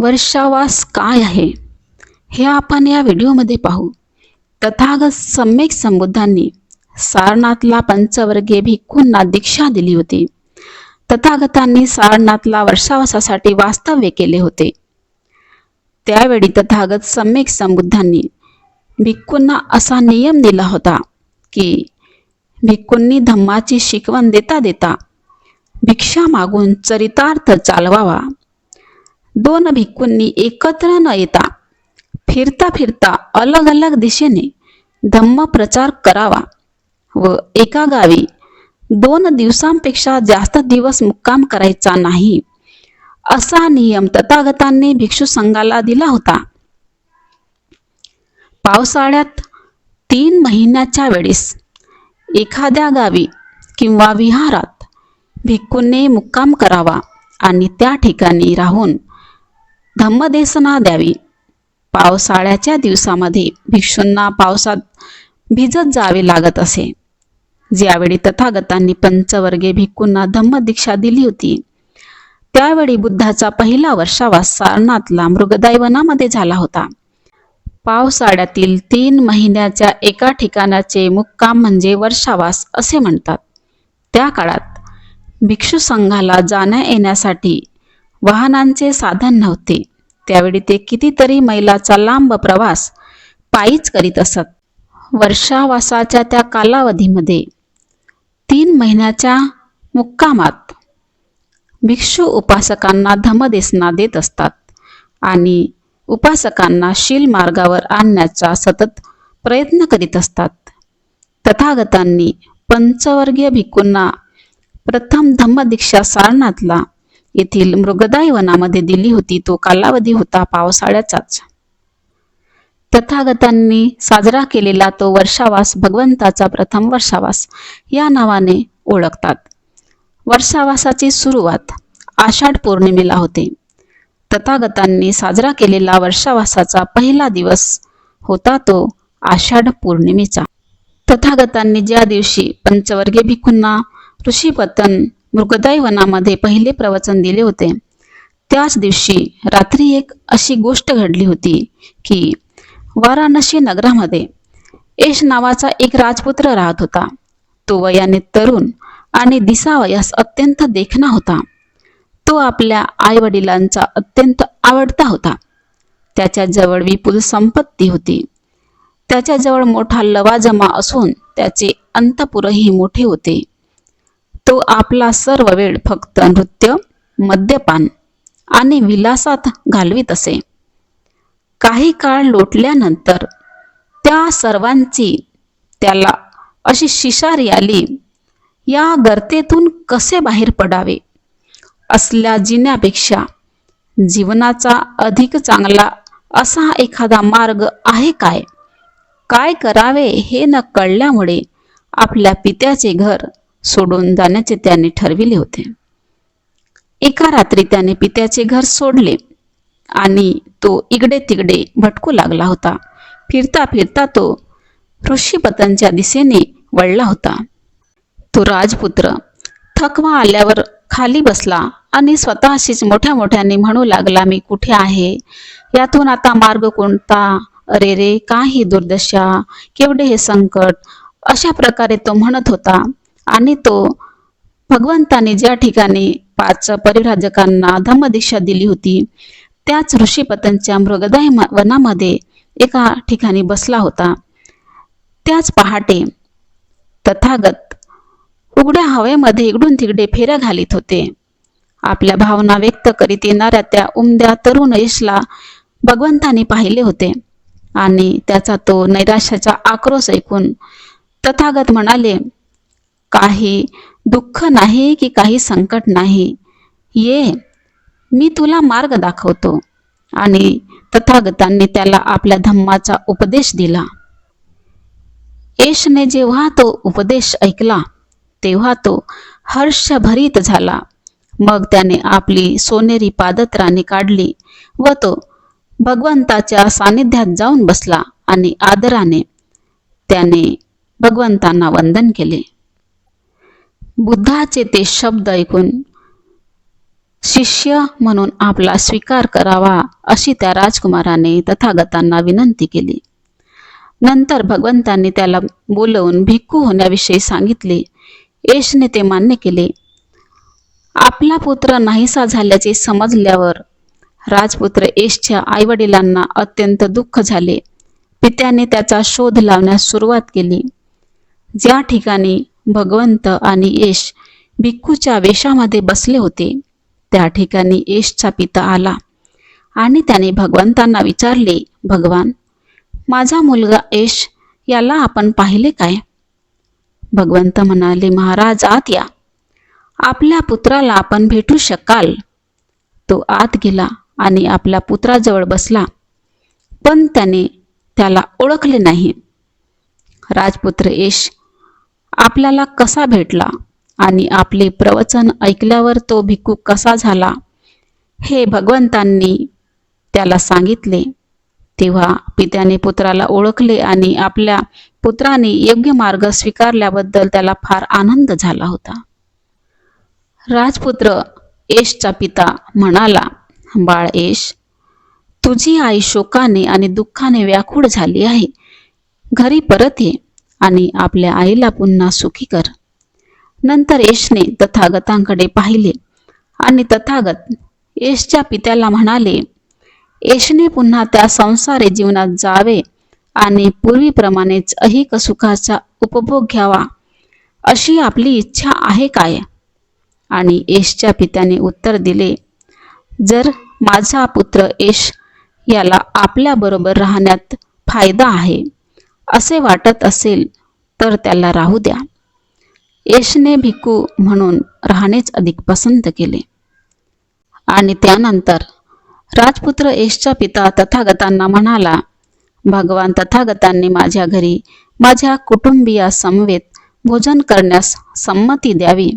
वर्षावास काय आहे? हे आपण या व्हिडिओमध्ये पाहू. तथागत सम्यक संबुद्धांनी सारनाथला पंचवर्गीय भिक्खूंना दीक्षा दिली होती. तथागतांनी सारनाथला वर्षावासासाठी वास्तव्य केले होते. त्यावेळी तथागत सम्यक संबुद्धांनी भिक्खूंना असा नियम दिला होता की भिक्खूंनी धम्माची शिकवण देता देता भिक्षा मागून चरितार्थ चालवावा. दोन भिक्खूंनी एकत्र न येता फिरता फिरता अलग अलग दिशेने धम्म प्रचार करावा व एका गावी दोन दिवसांपेक्षा जास्त दिवस मुक्काम करायचा नाही असा नियम तथागतांनी भिक्षू संघाला दिला होता. पावसाळ्यात तीन महिन्याच्या वेळेस एखाद्या गावी किंवा विहारात भिक्खूंनी मुक्काम करावा आणि त्या ठिकाणी राहून धम्मदेसना द्यावी. पावसाळ्याच्या दिवसामध्ये भिक्षूंना पावसात भिजत जावे लागत असे. ज्यावेळी तथागतांनी पंचवर्गे भिक्खूंना धम्मदीक्षा दिली होती त्यावेळी बुद्धाचा पहिला वर्षावास सारनाथला मृगदैवनामध्ये झाला होता. पावसाळ्यातील तीन महिन्याच्या एका ठिकाणाचे मुक्काम म्हणजे वर्षावास असे म्हणतात. त्या काळात भिक्षू संघाला जाण्या येण्यासाठी वाहनांचे साधन नव्हते. त्यावेळी ते कितीतरी मैलाचा लांब प्रवास पायीच करीत असत. वर्षावासाच्या त्या कालावधीमध्ये तीन महिन्याच्या मुक्कामात भिक्षू उपासकांना धमदेसना देत असतात आणि उपासकांना शील मार्गावर आणण्याचा सतत प्रयत्न करीत असतात. तथागतांनी पंचवर्गीय भिक्कूंना प्रथम धम्मदीक्षा सारनाथला येथील मृगदाई वनामध्ये दिली होती तो कालावधी होता पावसाळ्याचाच. तथागतांनी साजरा केलेला तो वर्षावास भगवंताचा प्रथम वर्षावास या नावाने ओळखतात. वर्षावासाची सुरुवात आषाढ पौर्णिमेला होते. तथागतांनी साजरा केलेला वर्षावासाचा पहिला दिवस होता तो आषाढ पौर्णिमेचा. तथागतांनी ज्या दिवशी पंचवर्गीय भिक्खूंना ऋषीपतन मृगदाई वनामध्ये पहिले प्रवचन दिले होते. त्याच दिवशी रात्री एक अशी गोष्ट घडली होती की वाराणसी नगरामध्ये यश नावाचा एक राजपुत्र राहत होता. तो वयाने तरुण आणि दिसावयास अत्यंत देखणा होता. तो आपल्या आई वडिलांचा अत्यंत आवडता होता. त्याच्याजवळ विपुल संपत्ती होती. त्याच्याजवळ मोठा लवाजमा असून त्याचे अंतपुरही मोठे होते. तो आपला सर्व वेळ फक्त नृत्य मद्यपान आणि विलासात घालवीत असे. काही काळ लोटल्यानंतर त्या सर्वांची त्याला अशी शिशारी आली या गर्तेतून कसे बाहेर पडावे? असल्या जिन्यापेक्षा जीवनाचा अधिक चांगला असा एखादा मार्ग आहे काय? काय करावे हे न कळल्यामुळे आपल्या पित्याचे घर सोडून जाण्याचे त्याने ठरविले होते. एका रात्री त्याने पित्याचे घर सोडले आणि तो इकडे तिकडे भटकू लागला होता. फिरता फिरता तो ऋषीपतांच्या दिशेने वळला होता. तो राजपुत्र थकवा आल्यावर खाली बसला आणि स्वतःशीच मोठ्या मोठ्याने म्हणू लागला मी कुठे आहे? यातून आता मार्ग कोणता? अरे रे काही दुर्दशा केवढे हे संकट. अशा प्रकारे तो म्हणत होता. आणि तो भगवंताने ज्या ठिकाणी पाच परिव्राजकांना धम्मदीक्षा दिली होती त्याच ऋषीपतनच्या मृगदाय वनामध्ये एका ठिकाणी बसला होता. त्याच पहाटे तथागत उघड्या हवेमध्ये इकडून तिकडे फेऱ्या घालीत होते. आपल्या भावना व्यक्त करीत येणाऱ्या त्या उमद्या तरुण यशला भगवंताने पाहिले होते आणि त्याचा तो नैराश्याचा आक्रोश ऐकून तथागत म्हणाले काही दुःख नाही की काही संकट नाही. ये मी तुला मार्ग दाखवतो. आणि तथागतांनी त्याला आपल्या धम्माचा उपदेश दिला. येशने जेव्हा तो उपदेश ऐकला तेव्हा तो हर्षभरीत झाला. मग त्याने आपली सोनेरी पादत्राणी काढली व तो भगवंताच्या सानिध्यात जाऊन बसला आणि आदराने त्याने भगवंतांना वंदन केले. बुद्धाचे ते शब्द ऐकून शिष्य म्हणून आपला स्वीकार करावा अशी त्या राजकुमाराने तथागतांना विनंती केली. नंतर भगवंतांनी त्याला बोलवून भिक्खू होण्याविषयी सांगितले. येशने ते मान्य केले. आपला पुत्र नाहीसा झाल्याचे समजल्यावर राजपुत्र येशच्या आईवडिलांना अत्यंत दुःख झाले. पित्याने त्याचा शोध लावण्यास सुरुवात केली. ज्या ठिकाणी भगवंत आणि येश भिक्खूच्या वेशामध्ये बसले होते. त्या ठिकाणी येशचा पिता आला आणि त्याने भगवंतांना विचारले भगवान माझा मुलगा येश याला आपण पाहिले काय? भगवंत म्हणाले महाराज आत या. आपल्या पुत्राला आपण भेटू शकाल. तो आत गेला आणि आपल्या पुत्राजवळ बसला. पण त्याने त्याला ओळखले नाही. राजपुत्र येश आपल्याला कसा भेटला आणि आपले प्रवचन ऐकल्यावर तो भिक्खू कसा झाला हे भगवंतांनी त्याला सांगितले. तेव्हा पित्याने पुत्राला ओळखले आणि आपल्या पुत्राने योग्य मार्ग स्वीकारल्याबद्दल त्याला फार आनंद झाला होता. राजपुत्र येशचा पिता म्हणाला बाळ येश तुझी आई शोकाने आणि दुःखाने व्याकुळ झाली आहे. घरी परत ये. आणि आपल्या आईला पुन्हा सुखी कर. नंतर येशने तथागतांकडे पाहिले आणि तथागत येशच्या पित्याला म्हणाले येशने पुन्हा त्या संसारी जीवनात जावे आणि पूर्वीप्रमाणेच अहिक सुखाचा उपभोग घ्यावा. अशी आपली इच्छा आहे काय? आणि येशच्या पित्याने उत्तर दिले जर माझा पुत्र येश याला आपल्याबरोबर राहण्यात फायदा आहे असे वाटत असेल तर त्याला राहू द्या. येशने भिकू म्हणून राहणेच अधिक पसंत केले. आणि त्यानंतर राजपुत्र यशच्या पिता तथागतांना म्हणाला भगवान तथागतांनी माझ्या घरी माझ्या कुटुंबियासमवेत भोजन करण्यास संमती द्यावी.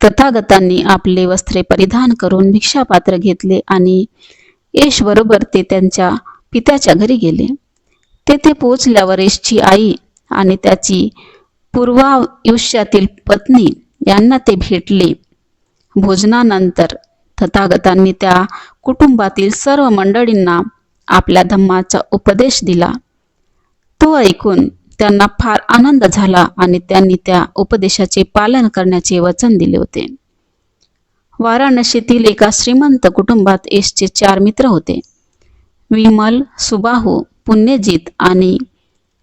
तथागतांनी आपले वस्त्रे परिधान करून भिक्षापात्र घेतले आणि येश बरोबर ते त्यांच्या पित्याच्या घरी गेले. तेथे पोचल्यावर येशची आई आणि त्याची पूर्वायुष्यातील पत्नी यांना ते भेटले. भोजनानंतर तथागतांनी त्या कुटुंबातील सर्व मंडळींना आपल्या धम्माचा उपदेश दिला. तो ऐकून त्यांना फार आनंद झाला आणि त्यांनी त्या उपदेशाचे पालन करण्याचे वचन दिले होते. वाराणसीतील एका श्रीमंत कुटुंबात येशचे चार मित्र होते. विमल सुबाहू पुण्यजित आणि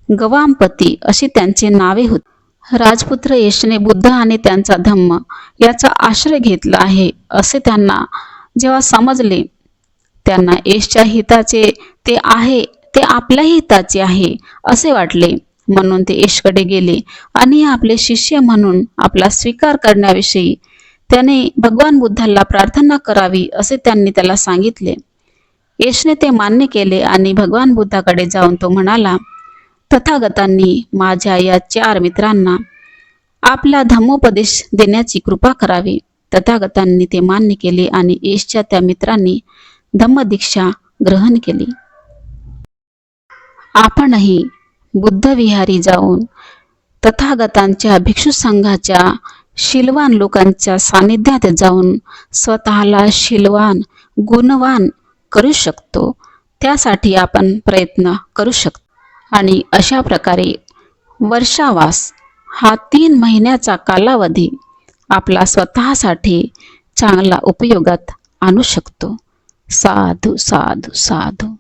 गवामपती अशी त्यांची नावे होती. राजपुत्र येशने बुद्ध आणि त्यांचा धम्म याचा आश्रय घेतला आहे असे त्यांना जेव्हा समजले त्यांना यशच्या हिताचे ते आहे ते आपल्या हिताचे आहे असे वाटले. म्हणून ते यशकडे गेले आणि आपले शिष्य म्हणून आपला स्वीकार करण्याविषयी त्याने भगवान बुद्धाला प्रार्थना करावी असे त्यांनी त्याला सांगितले. येशने ते मान्य केले आणि भगवान बुद्धाकडे जाऊन तो म्हणाला तथागतांनी माझ्या या चार मित्रांना आपला धम्मोपदेश देण्याची कृपा करावी. तथागतांनी ते मान्य केले आणि येशच्या त्या मित्रांनी धम्मदीक्षा ग्रहण केली. आपणही बुद्धविहारी जाऊन तथागतांच्या भिक्षू संघाच्या शिलवान लोकांच्या सानिध्यात जाऊन स्वतःला शिलवान गुणवान करू शकतो त्यासाठी आपण प्रयत्न करू शकतो. आणि अशा प्रकारे वर्षावास हा तीन महिन्याचा कालावधी आपला स्वतःसाठी चांगला उपयोगात आणू शकतो. साधू साधू साधू.